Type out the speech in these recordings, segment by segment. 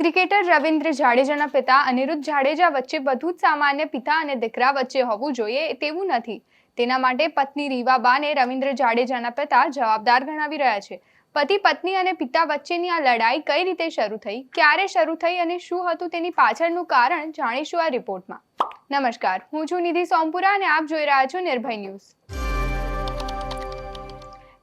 Cricketer Ravindra જાડેજાના પિતા અનિરુદ્ધ જાડેજા વચ્ચે બધું જ સામાન્ય પિતા અને દીકરા વચ્ચે હોવું જોઈએ તેવું નથી. તેના માટે પત્ની રીવાબાને રવિન્દ્ર જાડેજાના પિતા જવાબદાર ગણાવી રહ્યા છે. પતિ, પત્ની અને પિતા વચ્ચેની આ લડાઈ કઈ રીતે શરૂ થઈ, ક્યારે શરૂ થઈ અને શું હતું તેની પાછળનું કારણ જાણીશું આ રિપોર્ટમાં. નમસ્કાર, હું છું નિધિ સોમપુરા અને આપ જોઈ રહ્યા છો નિર્ભય ન્યૂઝ.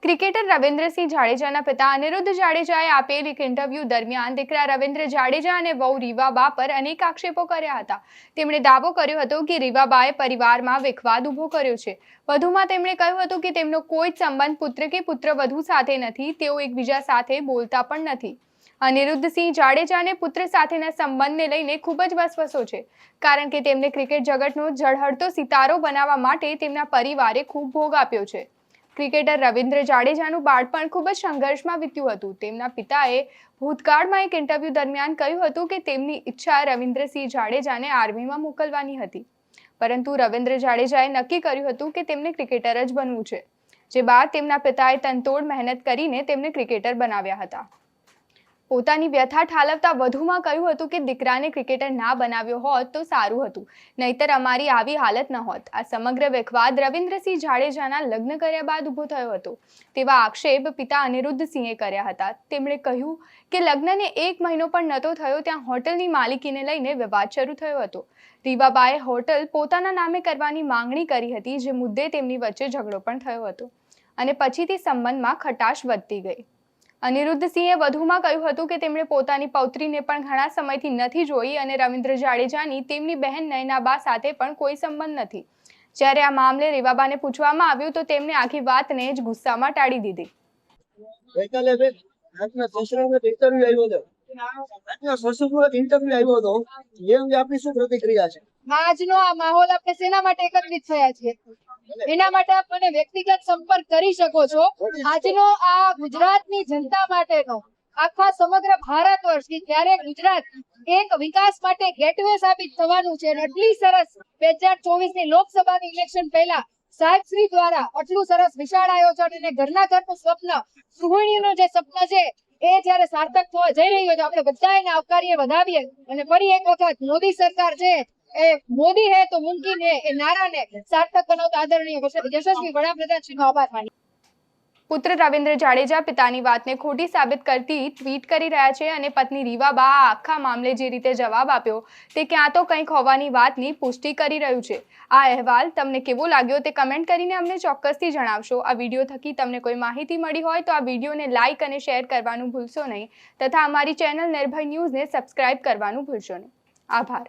ક્રિકેટર રવિન્દ્રસિંહ જાડેજાના પિતા અનિરુદ્ધ જાડેજાએ આપેલ એક ઇન્ટરવ્યૂ દરમિયાન દીકરા રવિન્દ્ર જાડેજા અને વહુ રીવાબા પર અનેક આક્ષેપો કર્યા હતા. તેમણે દાવો કર્યો હતો કે રીવાબાએ પરિવારમાં વિખવાદ ઊભો કર્યો છે. વધુમાં તેમણે કહ્યું હતું કે તેમનો કોઈ જ સંબંધ પુત્ર કે પુત્ર વધુ સાથે નથી, તેઓ એકબીજા સાથે બોલતા પણ નથી. અનિરુદ્ધસિંહ જાડેજાને પુત્ર સાથેના સંબંધને લઈને ખૂબ જ વસવસો છે. કારણ કે તેમને ક્રિકેટ જગતનો ઝળહળતો સિતારો બનાવવા માટે તેમના પરિવારે ખૂબ ભોગ આપ્યો છે. ક્રિકેટર રવિન્દ્ર જાડેજાનું બાળપણ ખૂબ જ સંઘર્ષમાં વીત્યું હતું. તેમના પિતાએ ભૂતકાળમાં એક ઇન્ટરવ્યૂ દરમિયાન કહ્યું હતું કે તેમની ઈચ્છા રવિન્દ્રસિંહ જાડેજાને આર્મીમાં મોકલવાની હતી. પરંતુ રવિન્દ્ર જાડેજાએ નક્કી કર્યું હતું કે તેમને ક્રિકેટર જ બનવું છે. જે બાદ તેમના પિતાએ તનતોડ મહેનત કરીને તેમને ક્રિકેટર બનાવ્યા હતા. પોતાની વ્યથા ઠાલવતા વધુમાં કહ્યું હતું કે દીકરાને ક્રિકેટર ના બનાવ્યો હોત તો સારું હતું. નહીતર અમારી આવી હાલત ન હોત. આ સમગ્ર વિખવાદ રવિન્દ્રસિંહ જાડેજાના લગ્ન કર્યા બાદ ઊભો થયો હતો. તેવા આક્ષેપ પિતા અનિરુદ્ધસિંહે કર્યા હતા. તેમણે કહ્યું કે લગ્નને એક મહિનો પણ નહોતો થયો ત્યાં હોટલની માલિકીને લઈને વિવાદ શરૂ થયો હતો. રીવાબાએ હોટલ પોતાના નામે કરવાની માંગણી કરી હતી, જે મુદ્દે તેમની વચ્ચે ઝઘડો પણ થયો હતો. અને પછીથી સંબંધમાં ખટાશ વધતી ગઈ. અનિરુદ્ધસિંહે વધુમાં કહ્યું હતું કે તેમણે પોતાની પૌત્રીને પણ ઘણા સમયથી નથી જોઈ અને રવિન્દ્ર જાડેજાની તેમની બહેન નયનાબા સાથે પણ કોઈ સંબંધ નથી. જ્યારે આ મામલે રેવાબાને પૂછવામાં આવ્યું તો તેમણે આખી વાતને જ ગુસ્સામાં ટાળી દીધી. ગઈકાલે બેન આજના સસરાનો ઇન્ટરવ્યુ આવ્યો હતો. આજના સસરાનો ઇન્ટરવ્યુ આવ્યો હતો. એ અંગે આપની શું પ્રતિક્રિયા છે? આજનો આ માહોલ આપણે શેના માટે એકત્રિત થયા છીએ? એના માટે આપ મને વ્યક્તિગત સંપર્ક કરી શકો છો. આજનો આ ગુજરાતની જનતા માટેનો આખા સમગ્ર ભારત વર્ષથી ત્યારે ગુજરાત એક વિકાસ માટે ગેટવે સાબિત થવાનું છે. અને આટલી સરસ બે હજાર ચોવીસની લોકસભાની ઇલેક્શન પહેલા સાહેબ શ્રી દ્વારા આટલું સરસ વિશાળ આયોજન અને ઘરના ઘરનું સ્વપ્ન ગૃહિણીનું જે સ્વપ્ન છે એ જ્યારે સાર્થક થવા જઈ રહ્યો છે આપણે બધા એને આવકારીએ વધાવીએ અને ફરી એક વખત મોદી સરકાર છે મોદી હે તો મુમકિન હે, એ નારાને સાર્થક બનાવતા આદરણીય યશસ્વી વડાપ્રધાન શ્રીનો આભાર માની. પુત્ર રવિન્દ્ર જાડેજા પિતાની વાતને ખોટી સાબિત કરતી ટ્વીટ કરી રહ્યા છે અને પત્ની રીવાબા આખા મામલે જે રીતે જવાબ આપ્યો તે ક્યાં તો કંઈક હોવાની વાતની પુષ્ટિ કરી રહ્યું છે. આ અહેવાલ તમને કેવો લાગ્યો તે કમેન્ટ કરીને અમને ચોક્કસથી જણાવશો. આ વીડિયો થકી તમને કોઈ માહિતી મળી હોય તો આ વિડીયોને લાઇક અને શેર કરવાનું ભૂલશો નહીં. તથા અમારી ચેનલ નિર્ભય ન્યૂઝને સબસ્ક્રાઇબ કરવાનું ભૂલશો નહીં. આભાર.